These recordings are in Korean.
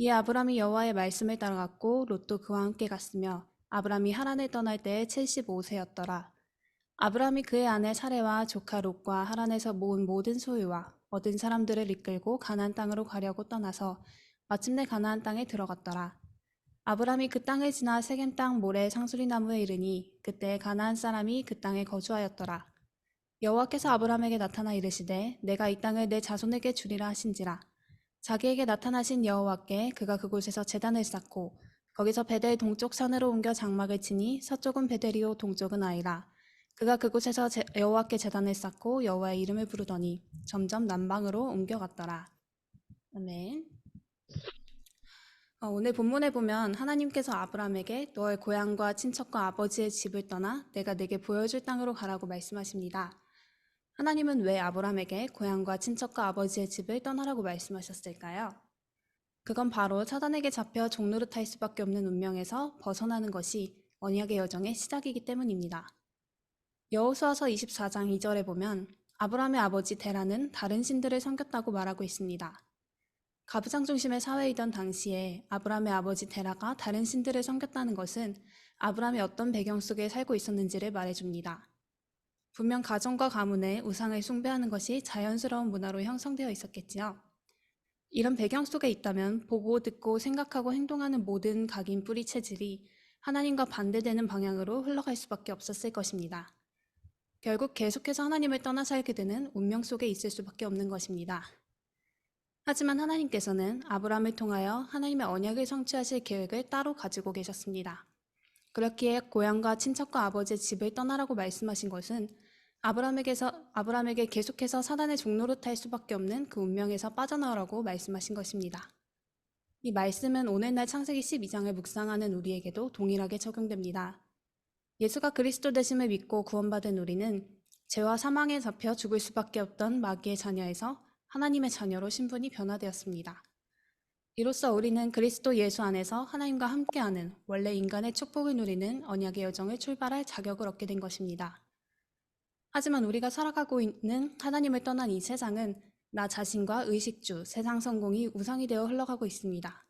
이에 아브람이 여호와의 말씀을 따라갔고 롯도 그와 함께 갔으며 아브람이 하란을 떠날 때에 75세였더라. 아브람이 그의 아내 사레와 조카 롯과 하란에서 모은 모든 소유와 얻은 사람들을 이끌고 가나안 땅으로 가려고 떠나서 마침내 가나안 땅에 들어갔더라. 아브람이 그 땅을 지나 세겜 땅 모래 상수리 나무에 이르니 그때 가나안 사람이 그 땅에 거주하였더라. 여호와께서 아브람에게 나타나 이르시되 내가 이 땅을 내 자손에게 주리라 하신지라. 자기에게 나타나신 여호와께 그가 그곳에서 제단을 쌓고 거기서 베델 동쪽 산으로 옮겨 장막을 치니 서쪽은 베델이요 동쪽은 아이라. 그가 그곳에서 제- 여호와께 제단을 쌓고 여호와의 이름을 부르더니 점점 남방으로 옮겨갔더라. 아멘. 어, 오늘 본문에 보면 하나님께서 아브라함에게 너의 고향과 친척과 아버지의 집을 떠나 내가 내게 보여줄 땅으로 가라고 말씀하십니다. 하나님은 왜 아브라함에게 고향과 친척과 아버지의 집을 떠나라고 말씀하셨을까요? 그건 바로 사단에게 잡혀 종노릇할 수밖에 없는 운명에서 벗어나는 것이 언약의 여정의 시작이기 때문입니다. 여호수아서 24장 2절에 보면 아브라함의 아버지 데라는 다른 신들을 섬겼다고 말하고 있습니다. 가부장 중심의 사회이던 당시에 아브라함의 아버지 데라가 다른 신들을 섬겼다는 것은 아브라함이 어떤 배경 속에 살고 있었는지를 말해줍니다. 분명 가정과 가문에 우상을 숭배하는 것이 자연스러운 문화로 형성되어 있었겠지요. 이런 배경 속에 있다면 보고 듣고 생각하고 행동하는 모든 각인 뿌리 체질이 하나님과 반대되는 방향으로 흘러갈 수밖에 없었을 것입니다. 결국 계속해서 하나님을 떠나 살게 되는 운명 속에 있을 수밖에 없는 것입니다. 하지만 하나님께서는 아브라함을 통하여 하나님의 언약을 성취하실 계획을 따로 가지고 계셨습니다. 그렇기에 고향과 친척과 아버지의 집을 떠나라고 말씀하신 것은 아브라함에게서 아브라함에게 계속해서 사단의 종로로 탈 수밖에 없는 그 운명에서 빠져나오라고 말씀하신 것입니다. 이 말씀은 오늘날 창세기 12장을 묵상하는 우리에게도 동일하게 적용됩니다. 예수가 그리스도 되심을 믿고 구원받은 우리는 죄와 사망에 잡혀 죽을 수밖에 없던 마귀의 자녀에서 하나님의 자녀로 신분이 변화되었습니다. 이로써 우리는 그리스도 예수 안에서 하나님과 함께하는 원래 인간의 축복을 누리는 언약의 여정을 출발할 자격을 얻게 된 것입니다. 하지만 우리가 살아가고 있는 하나님을 떠난 이 세상은 나 자신과 의식주, 세상 성공이 우상이 되어 흘러가고 있습니다.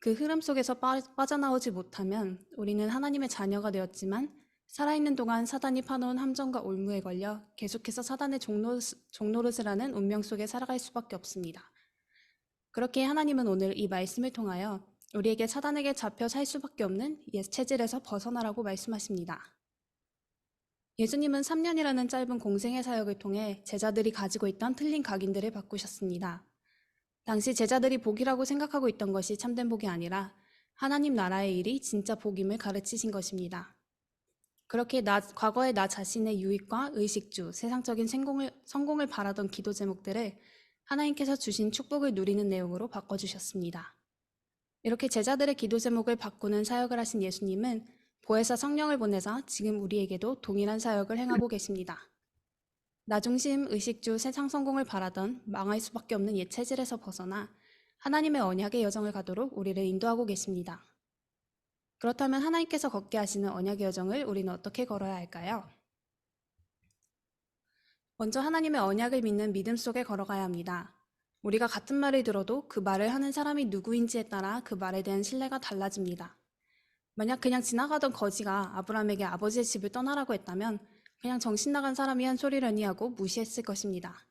그 흐름 속에서 빠, 빠져나오지 못하면 우리는 하나님의 자녀가 되었지만 살아있는 동안 사단이 파놓은 함정과 올무에 걸려 계속해서 사단의 종노, 종노릇을 하는 운명 속에 살아갈 수밖에 없습니다. 그렇게 하나님은 오늘 이 말씀을 통하여 우리에게 사단에게 잡혀 살 수밖에 없는 옛 체질에서 벗어나라고 말씀하십니다. 예수님은 3년이라는 짧은 공생의 사역을 통해 제자들이 가지고 있던 틀린 각인들을 바꾸셨습니다. 당시 제자들이 복이라고 생각하고 있던 것이 참된 복이 아니라 하나님 나라의 일이 진짜 복임을 가르치신 것입니다. 그렇게 나, 과거의 나 자신의 유익과 의식주, 세상적인 성공을, 성공을 바라던 기도 제목들을 하나님께서 주신 축복을 누리는 내용으로 바꿔주셨습니다. 이렇게 제자들의 기도 제목을 바꾸는 사역을 하신 예수님은 보혜사 성령을 보내사 지금 우리에게도 동일한 사역을 행하고 계십니다. 나중심, 의식주, 세상 성공을 바라던 망할 수밖에 없는 옛 체질에서 벗어나 하나님의 언약의 여정을 가도록 우리를 인도하고 계십니다. 그렇다면 하나님께서 걷게 하시는 언약의 여정을 우리는 어떻게 걸어야 할까요? 먼저 하나님의 언약을 믿는 믿음 속에 걸어가야 합니다. 우리가 같은 말을 들어도 그 말을 하는 사람이 누구인지에 따라 그 말에 대한 신뢰가 달라집니다. 만약 그냥 지나가던 거지가 아브라함에게 아버지의 집을 떠나라고 했다면 그냥 정신 나간 사람이 한 소리라니 하고 무시했을 것입니다.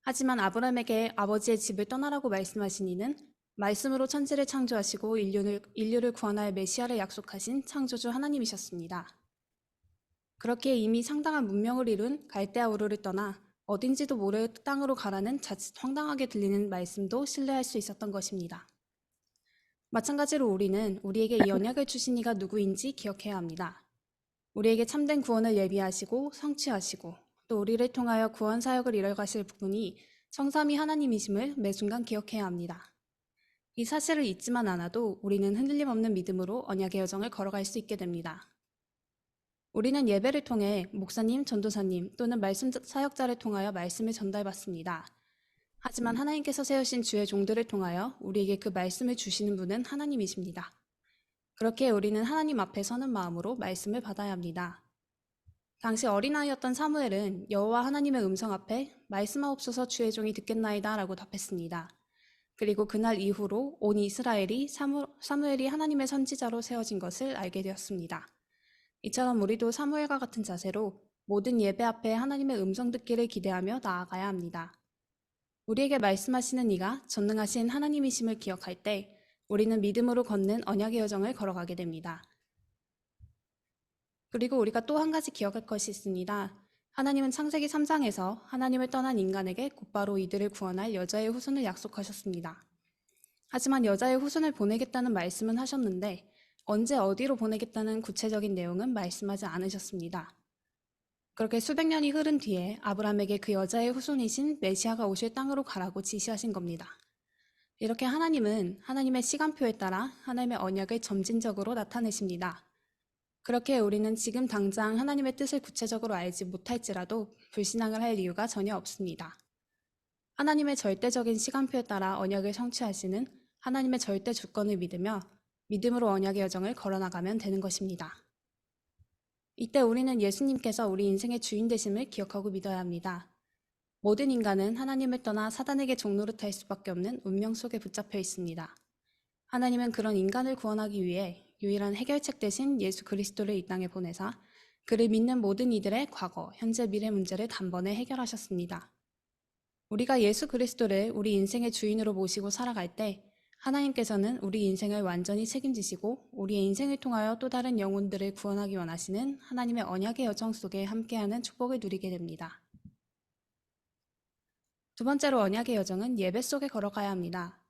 하지만 아브라함에게 아버지의 집을 떠나라고 말씀하신 이는 말씀으로 천지를 창조하시고 인류를, 인류를 구원할 메시아를 약속하신 창조주 하나님이셨습니다. 그렇게 이미 상당한 문명을 이룬 갈대아 우르를 떠나 어딘지도 모를 땅으로 가라는 자칫 황당하게 들리는 말씀도 신뢰할 수 있었던 것입니다. 마찬가지로 우리는 우리에게 이 언약을 주신 이가 누구인지 기억해야 합니다. 우리에게 참된 구원을 예비하시고 성취하시고 또 우리를 통하여 구원 사역을 이뤄가실 부분이 성삼위 하나님이심을 매 순간 기억해야 합니다. 이 사실을 잊지만 않아도 우리는 흔들림 없는 믿음으로 언약의 여정을 걸어갈 수 있게 됩니다. 우리는 예배를 통해 목사님, 전도사님 또는 말씀 사역자를 통하여 말씀을 전달받습니다. 하지만 하나님께서 세우신 주의 종들을 통하여 우리에게 그 말씀을 주시는 분은 하나님이십니다. 그렇게 우리는 하나님 앞에 서는 마음으로 말씀을 받아야 합니다. 당시 어린아이였던 사무엘은 여호와 하나님의 음성 앞에 말씀하옵소서 주의 종이 듣겠나이다 라고 답했습니다. 그리고 그날 이후로 온 이스라엘이 사무, 사무엘이 하나님의 선지자로 세워진 것을 알게 되었습니다. 이처럼 우리도 사무엘과 같은 자세로 모든 예배 앞에 하나님의 음성 듣기를 기대하며 나아가야 합니다. 우리에게 말씀하시는 이가 전능하신 하나님이심을 기억할 때 우리는 믿음으로 걷는 언약의 여정을 걸어가게 됩니다. 그리고 우리가 또 한 가지 기억할 것이 있습니다. 하나님은 창세기 3장에서 하나님을 떠난 인간에게 곧바로 이들을 구원할 여자의 후손을 약속하셨습니다. 하지만 여자의 후손을 보내겠다는 말씀은 하셨는데 언제 어디로 보내겠다는 구체적인 내용은 말씀하지 않으셨습니다. 그렇게 수백 년이 흐른 뒤에 아브라함에게 그 여자의 후손이신 메시아가 오실 땅으로 가라고 지시하신 겁니다. 이렇게 하나님은 하나님의 시간표에 따라 하나님의 언약을 점진적으로 나타내십니다. 그렇게 우리는 지금 당장 하나님의 뜻을 구체적으로 알지 못할지라도 불신앙을 할 이유가 전혀 없습니다. 하나님의 절대적인 시간표에 따라 언약을 성취하시는 하나님의 절대 주권을 믿으며 믿음으로 언약의 여정을 걸어나가면 되는 것입니다. 이때 우리는 예수님께서 우리 인생의 주인 되심을 기억하고 믿어야 합니다. 모든 인간은 하나님을 떠나 사단에게 종노릇할 수밖에 없는 운명 속에 붙잡혀 있습니다. 하나님은 그런 인간을 구원하기 위해 유일한 해결책 대신 예수 그리스도를 이 땅에 보내사 그를 믿는 모든 이들의 과거, 현재, 미래 문제를 단번에 해결하셨습니다. 우리가 예수 그리스도를 우리 인생의 주인으로 모시고 살아갈 때 하나님께서는 우리 인생을 완전히 책임지시고 우리의 인생을 통하여 또 다른 영혼들을 구원하기 원하시는 하나님의 언약의 여정 속에 함께하는 축복을 누리게 됩니다. 두 번째로 언약의 여정은 예배 속에 걸어가야 합니다.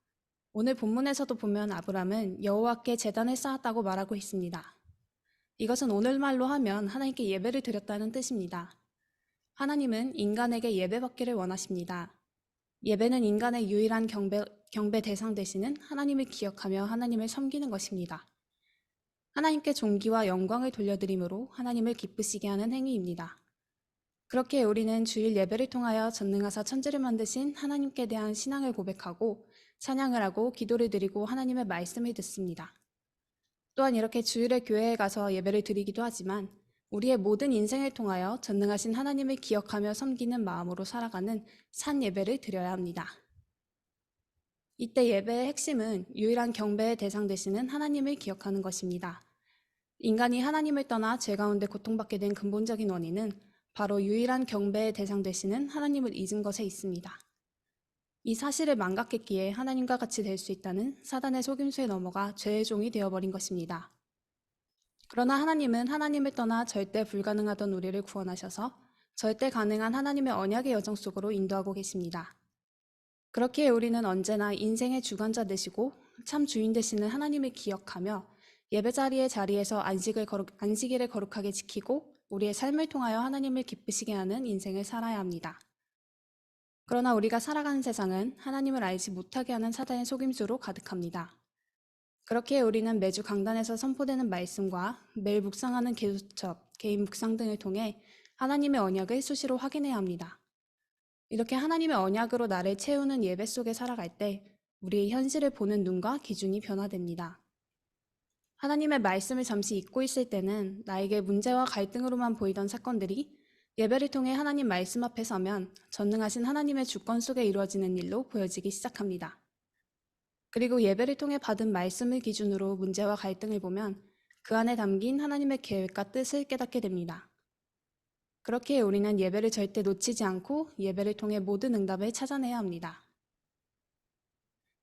오늘 본문에서도 보면 아브람은 여호와께 제단을 쌓았다고 말하고 있습니다. 이것은 오늘말로 하면 하나님께 예배를 드렸다는 뜻입니다. 하나님은 인간에게 예배받기를 원하십니다. 예배는 인간의 유일한 경배, 경배 대상 되시는 하나님을 기억하며 하나님을 섬기는 것입니다. 하나님께 존귀와 영광을 돌려드림으로 하나님을 기쁘시게 하는 행위입니다. 그렇게 우리는 주일 예배를 통하여 전능하사 천지를 만드신 하나님께 대한 신앙을 고백하고 찬양을 하고 기도를 드리고 하나님의 말씀을 듣습니다. 또한 이렇게 주일에 교회에 가서 예배를 드리기도 하지만 우리의 모든 인생을 통하여 전능하신 하나님을 기억하며 섬기는 마음으로 살아가는 산 예배를 드려야 합니다. 이때 예배의 핵심은 유일한 경배의 대상 되시는 하나님을 기억하는 것입니다. 인간이 하나님을 떠나 죄 가운데 고통받게 된 근본적인 원인은 바로 유일한 경배의 대상 되시는 하나님을 잊은 것에 있습니다. 이 사실을 망각했기에 하나님과 같이 될 수 있다는 사단의 속임수에 넘어가 죄의 종이 되어버린 것입니다. 그러나 하나님은 하나님을 떠나 절대 불가능하던 우리를 구원하셔서 절대 가능한 하나님의 언약의 여정 속으로 인도하고 계십니다. 그렇기에 우리는 언제나 인생의 주관자 되시고 참 주인 되시는 하나님을 기억하며 예배 자리의 자리에서 안식을 거룩, 안식일을 거룩하게 지키고 우리의 삶을 통하여 하나님을 기쁘시게 하는 인생을 살아야 합니다. 그러나 우리가 살아가는 세상은 하나님을 알지 못하게 하는 사단의 속임수로 가득합니다. 그렇게 우리는 매주 강단에서 선포되는 말씀과 매일 묵상하는 기도첩, 개인 묵상 등을 통해 하나님의 언약을 수시로 확인해야 합니다. 이렇게 하나님의 언약으로 나를 채우는 예배 속에 살아갈 때 우리의 현실을 보는 눈과 기준이 변화됩니다. 하나님의 말씀을 잠시 잊고 있을 때는 나에게 문제와 갈등으로만 보이던 사건들이 예배를 통해 하나님 말씀 앞에 서면 전능하신 하나님의 주권 속에 이루어지는 일로 보여지기 시작합니다. 그리고 예배를 통해 받은 말씀을 기준으로 문제와 갈등을 보면 그 안에 담긴 하나님의 계획과 뜻을 깨닫게 됩니다. 그렇게 우리는 예배를 절대 놓치지 않고 예배를 통해 모든 응답을 찾아내야 합니다.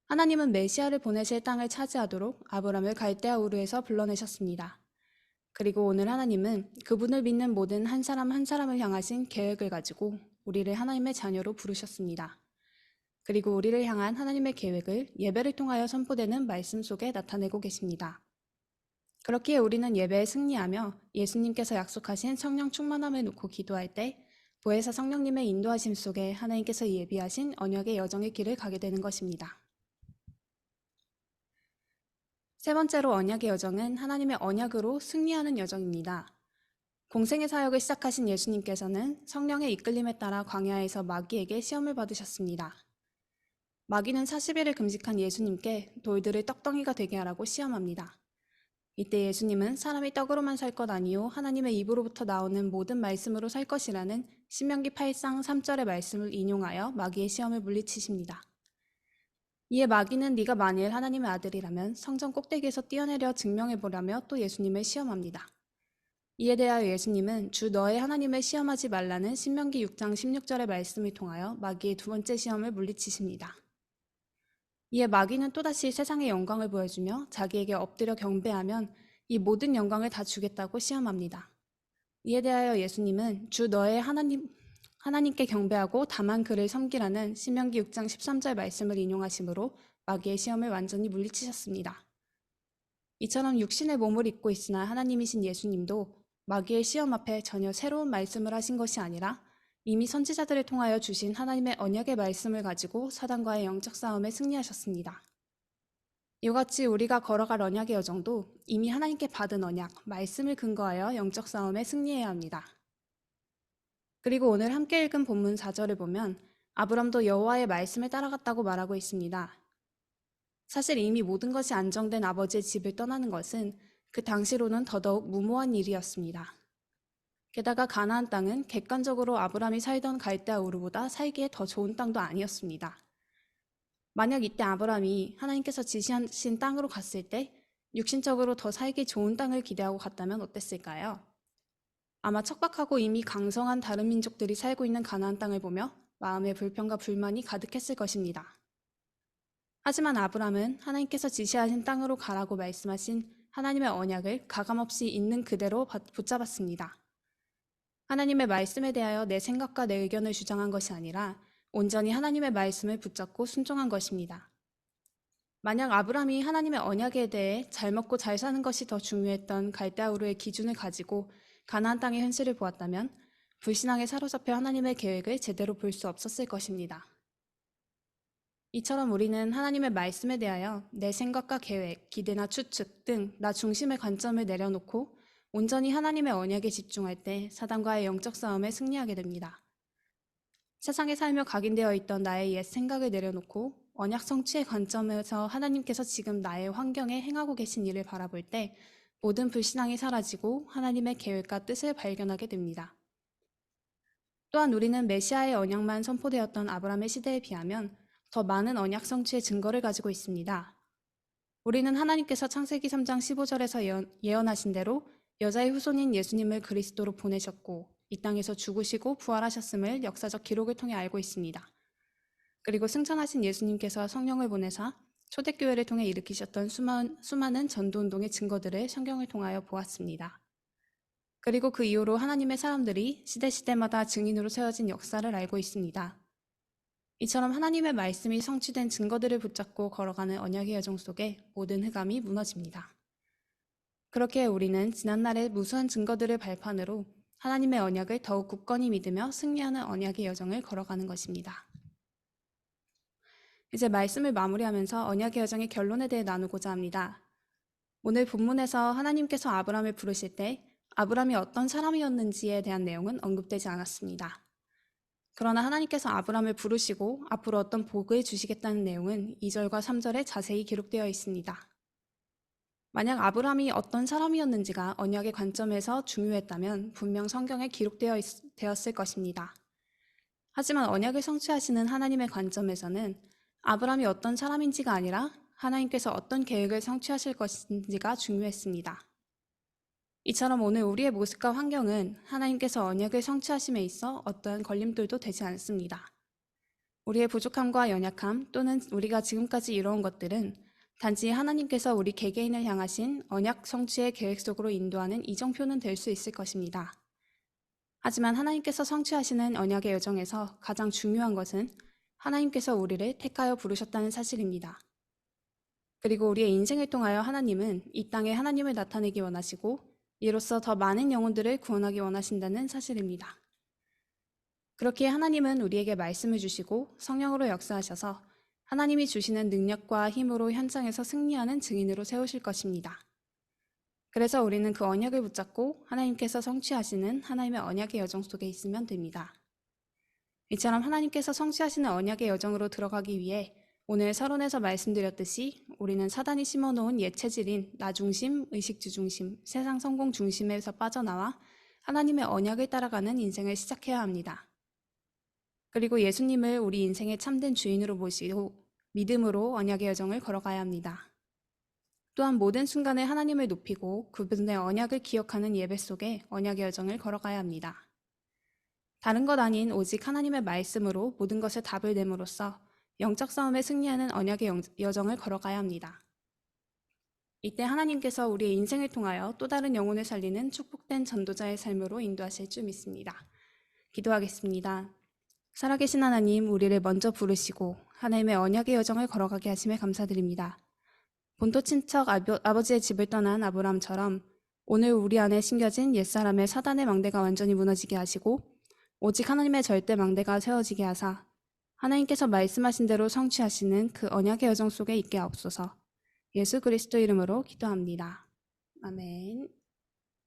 하나님은 메시아를 보내실 땅을 차지하도록 아브람을 갈대아 우르에서 불러내셨습니다. 그리고 오늘 하나님은 그분을 믿는 모든 한 사람 한 사람을 향하신 계획을 가지고 우리를 하나님의 자녀로 부르셨습니다. 그리고 우리를 향한 하나님의 계획을 예배를 통하여 선포되는 말씀 속에 나타내고 계십니다. 그렇기에 우리는 예배에 승리하며 예수님께서 약속하신 성령 충만함을 놓고 기도할 때 보혜사 성령님의 인도하심 속에 하나님께서 예비하신 언약의 여정의 길을 가게 되는 것입니다. 세 번째로 언약의 여정은 하나님의 언약으로 승리하는 여정입니다. 공생의 사역을 시작하신 예수님께서는 성령의 이끌림에 따라 광야에서 마귀에게 시험을 받으셨습니다. 마귀는 40일을 금식한 예수님께 돌들을 떡덩이가 되게 하라고 시험합니다. 이때 예수님은 사람이 떡으로만 살 것 아니요 하나님의 입으로부터 나오는 모든 말씀으로 살 것이라는 신명기 8장 3절의 말씀을 인용하여 마귀의 시험을 물리치십니다. 이에 마귀는 네가 만일 하나님의 아들이라면 성전 꼭대기에서 뛰어내려 증명해 보라며 또 예수님을 시험합니다. 이에 대하여 예수님은 주 너의 하나님을 시험하지 말라는 신명기 6장 16절의 말씀을 통하여 마귀의 두 번째 시험을 물리치십니다. 이에 마귀는 또다시 세상의 영광을 보여주며 자기에게 엎드려 경배하면 이 모든 영광을 다 주겠다고 시험합니다. 이에 대하여 예수님은 주 너의 하나님 하나님께 경배하고 다만 그를 섬기라는 신명기 6장 13절 말씀을 인용하심으로 마귀의 시험을 완전히 물리치셨습니다. 이처럼 육신의 몸을 입고 있으나 하나님이신 예수님도 마귀의 시험 앞에 전혀 새로운 말씀을 하신 것이 아니라 이미 선지자들을 통하여 주신 하나님의 언약의 말씀을 가지고 사단과의 영적 싸움에 승리하셨습니다. 이와 같이 우리가 걸어갈 언약의 여정도 이미 하나님께 받은 언약, 말씀을 근거하여 영적 싸움에 승리해야 합니다. 그리고 오늘 함께 읽은 본문 4절을 보면 아브람도 여호와의 말씀을 따라갔다고 말하고 있습니다. 사실 이미 모든 것이 안정된 아버지의 집을 떠나는 것은 그 당시로는 더더욱 무모한 일이었습니다. 게다가 가나안 땅은 객관적으로 아브람이 살던 갈대아 우르보다 살기에 더 좋은 땅도 아니었습니다. 만약 이때 아브람이 하나님께서 지시하신 땅으로 갔을 때 육신적으로 더 살기 좋은 땅을 기대하고 갔다면 어땠을까요? 아마 척박하고 이미 강성한 다른 민족들이 살고 있는 가나안 땅을 보며 마음의 불평과 불만이 가득했을 것입니다. 하지만 아브람은 하나님께서 지시하신 땅으로 가라고 말씀하신 하나님의 언약을 가감없이 있는 그대로 붙잡았습니다. 하나님의 말씀에 대하여 내 생각과 내 의견을 주장한 것이 아니라 온전히 하나님의 말씀을 붙잡고 순종한 것입니다. 만약 아브람이 하나님의 언약에 대해 잘 먹고 잘 사는 것이 더 중요했던 갈대아우르의 기준을 가지고 가나안 땅의 현실을 보았다면 불신앙에 사로잡혀 하나님의 계획을 제대로 볼 수 없었을 것입니다. 이처럼 우리는 하나님의 말씀에 대하여 내 생각과 계획, 기대나 추측 등 나 중심의 관점을 내려놓고 온전히 하나님의 언약에 집중할 때 사단과의 영적 싸움에 승리하게 됩니다. 세상에 살며 각인되어 있던 나의 옛 생각을 내려놓고 언약 성취의 관점에서 하나님께서 지금 나의 환경에 행하고 계신 일을 바라볼 때 모든 불신앙이 사라지고 하나님의 계획과 뜻을 발견하게 됩니다. 또한 우리는 메시아의 언약만 선포되었던 아브라함의 시대에 비하면 더 많은 언약 성취의 증거를 가지고 있습니다. 우리는 하나님께서 창세기 3장 15절에서 예언, 예언하신 대로 여자의 후손인 예수님을 그리스도로 보내셨고 이 땅에서 죽으시고 부활하셨음을 역사적 기록을 통해 알고 있습니다. 그리고 승천하신 예수님께서 성령을 보내사 초대교회를 통해 일으키셨던 수많은, 수많은 전도운동의 증거들을 성경을 통하여 보았습니다. 그리고 그 이후로 하나님의 사람들이 시대시대마다 증인으로 세워진 역사를 알고 있습니다. 이처럼 하나님의 말씀이 성취된 증거들을 붙잡고 걸어가는 언약의 여정 속에 모든 흑암이 무너집니다. 그렇게 우리는 지난날의 무수한 증거들을 발판으로 하나님의 언약을 더욱 굳건히 믿으며 승리하는 언약의 여정을 걸어가는 것입니다. 이제 말씀을 마무리하면서 언약의 여정의 결론에 대해 나누고자 합니다. 오늘 본문에서 하나님께서 아브람을 부르실 때 아브람이 어떤 사람이었는지에 대한 내용은 언급되지 않았습니다. 그러나 하나님께서 아브람을 부르시고 앞으로 어떤 복을 주시겠다는 내용은 2절과 3절에 자세히 기록되어 있습니다. 만약 아브람이 어떤 사람이었는지가 언약의 관점에서 중요했다면 분명 성경에 기록되어 있, 되었을 것입니다. 하지만 언약을 성취하시는 하나님의 관점에서는 아브람이 어떤 사람인지가 아니라 하나님께서 어떤 계획을 성취하실 것인지가 중요했습니다. 이처럼 오늘 우리의 모습과 환경은 하나님께서 언약을 성취하심에 있어 어떠한 걸림돌도 되지 않습니다. 우리의 부족함과 연약함 또는 우리가 지금까지 이뤄온 것들은 단지 하나님께서 우리 개개인을 향하신 언약 성취의 계획 속으로 인도하는 이정표는 될 수 있을 것입니다. 하지만 하나님께서 성취하시는 언약의 여정에서 가장 중요한 것은 하나님께서 우리를 택하여 부르셨다는 사실입니다. 그리고 우리의 인생을 통하여 하나님은 이 땅에 하나님을 나타내기 원하시고 이로써 더 많은 영혼들을 구원하기 원하신다는 사실입니다. 그렇게 하나님은 우리에게 말씀을 주시고 성령으로 역사하셔서 하나님이 주시는 능력과 힘으로 현장에서 승리하는 증인으로 세우실 것입니다. 그래서 우리는 그 언약을 붙잡고 하나님께서 성취하시는 하나님의 언약의 여정 속에 있으면 됩니다. 이처럼 하나님께서 성취하시는 언약의 여정으로 들어가기 위해 오늘 서론에서 말씀드렸듯이 우리는 사단이 심어놓은 옛 체질인 나 중심, 의식주 중심, 세상 성공 중심에서 빠져나와 하나님의 언약을 따라가는 인생을 시작해야 합니다. 그리고 예수님을 우리 인생의 참된 주인으로 모시고 믿음으로 언약의 여정을 걸어가야 합니다. 또한 모든 순간에 하나님을 높이고 그분의 언약을 기억하는 예배 속에 언약의 여정을 걸어가야 합니다. 다른 것 아닌 오직 하나님의 말씀으로 모든 것에 답을 내므로써 영적 싸움에 승리하는 언약의 영- 여정을 걸어가야 합니다. 이때 하나님께서 우리의 인생을 통하여 또 다른 영혼을 살리는 축복된 전도자의 삶으로 인도하실 줄 믿습니다. 기도하겠습니다. 살아계신 하나님, 우리를 먼저 부르시고 하나님의 언약의 여정을 걸어가게 하심에 감사드립니다. 본토 친척 아버, 아버지의 집을 떠난 아브람처럼 오늘 우리 안에 심겨진 옛사람의 사단의 망대가 완전히 무너지게 하시고 오직 하나님의 절대 망대가 세워지게 하사 하나님께서 말씀하신 대로 성취하시는 그 언약의 여정 속에 있게 하옵소서. 예수 그리스도 이름으로 기도합니다. 아멘.